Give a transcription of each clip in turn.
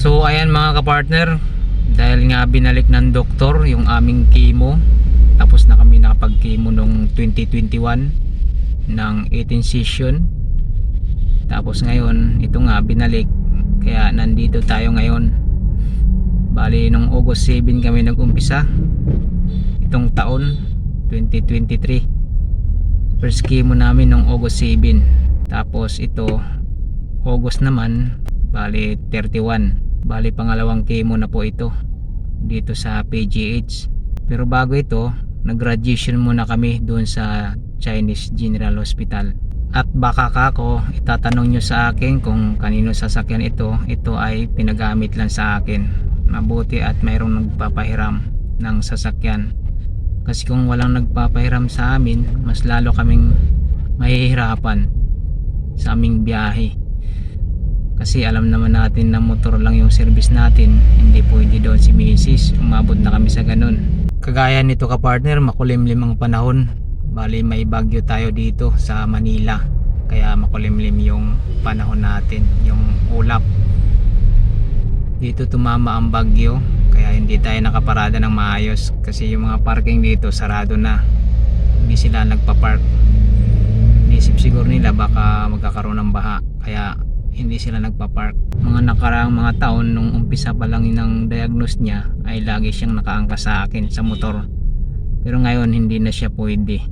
So ayan mga kapartner, dahil nga binalik ng doktor yung aming chemo, tapos na kami nakapag-chemo nung 2021 ng 18 session. Tapos ngayon, ito nga binalik, kaya nandito tayo ngayon. Bali nung August 7 kami nag-umpisa itong taon 2023. First chemo namin nung August 7. Tapos ito August naman, bali 31 Bali pangalawang chemo na po ito dito sa PGH. Pero bago ito, nag-graduation muna kami doon sa Chinese General Hospital. At baka kako, itatanong nyo sa akin kung kanino sasakyan ito. Ito ay pinagamit lang sa akin. Mabuti at mayroong nagpapahiram ng sasakyan. Kasi kung walang nagpapahiram sa amin, mas lalo kaming mahihirapan sa aming biyahe kasi alam naman natin na motor lang yung service natin. Hindi pwede doon si Mrs. umabot na kami sa ganun. Kagaya nito ka partner makulimlim ang panahon. Bali may bagyo tayo dito sa Manila. Kaya makulimlim yung panahon natin yung ulap. Dito tumama ang bagyo kaya hindi tayo nakaparada ng maayos. Kasi yung mga parking dito sarado na. Hindi sila nagpa-park. Naisip siguro nila baka magkakaroon ng baha. Kaya hindi sila nagpa-park. Mga nakaraang mga taon nung umpisa pa lang ng diagnose niya ay lagi siyang nakaangka sa akin sa motor. Pero ngayon hindi na siya pwede.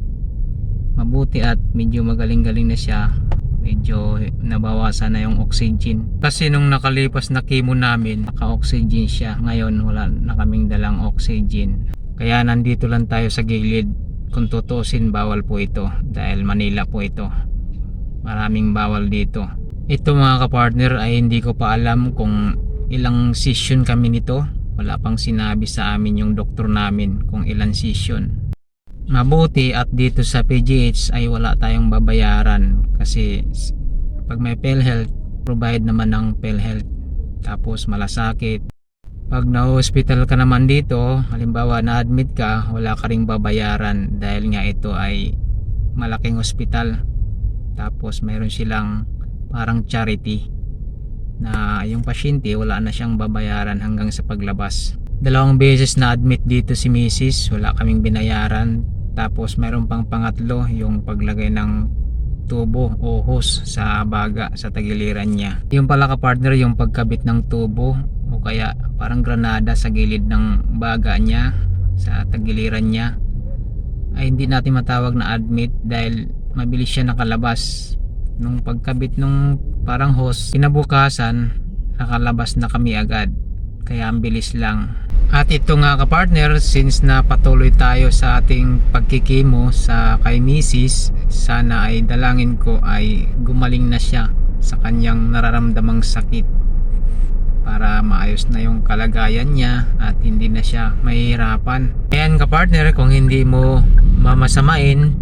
Mabuti at medyo magaling-galing na siya. Medyo nabawasan na yung oxygen. Kasi nung nakalipas na chemo namin, naka-oxygen siya. Ngayon wala na kaming dalang oxygen. Kaya nandito lang tayo sa gilid. Kung tutusin bawal po ito dahil Manila po ito. Maraming bawal dito. Ito mga kapartner ay hindi ko pa alam kung ilang session kami nito. Wala pang sinabi sa amin yung doktor namin kung ilang session. Mabuti at dito sa PGH ay wala tayong babayaran kasi pag may PhilHealth, provide naman ng PhilHealth. Tapos malasakit. Pag na-hospital ka naman dito, halimbawa na-admit ka, wala ka ring babayaran dahil nga ito ay malaking hospital. Tapos mayroon silang parang charity na yung pasyente wala na siyang babayaran hanggang sa paglabas. Dalawang beses na admit dito si Mrs. Wala kaming binayaran. Tapos meron pang pangatlo yung paglagay ng tubo o hose sa baga sa tagiliran niya. Yung pala ka-partner yung pagkabit ng tubo o kaya parang granada sa gilid ng baga niya sa tagiliran niya ay hindi natin matawag na admit dahil mabilis siya nakalabas nung pagkabit nung parang hose kinabukasan nakalabas na kami agad kaya ang bilis lang at ito nga ka-partner since na patuloy tayo sa ating pagkikimo sa kay Mrs. sana ay dalangin ko ay gumaling na siya sa kanyang nararamdamang sakit para maayos na yung kalagayan niya at hindi na siya mahihirapan. Ayan ka-partner, kung hindi mo mamasamain,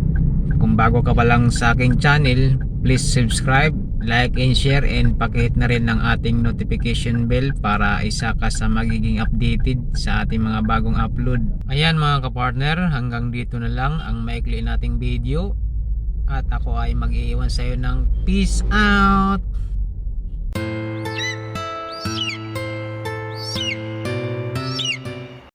kung bago ka pa lang sa aking channel, please subscribe, like and share and pakihit na rin ng ating notification bell para isa ka sa magiging updated sa ating mga bagong upload. Ayan mga kapartner, hanggang dito na lang ang maikli nating video at ako ay mag-iiwan sa iyo ng peace out!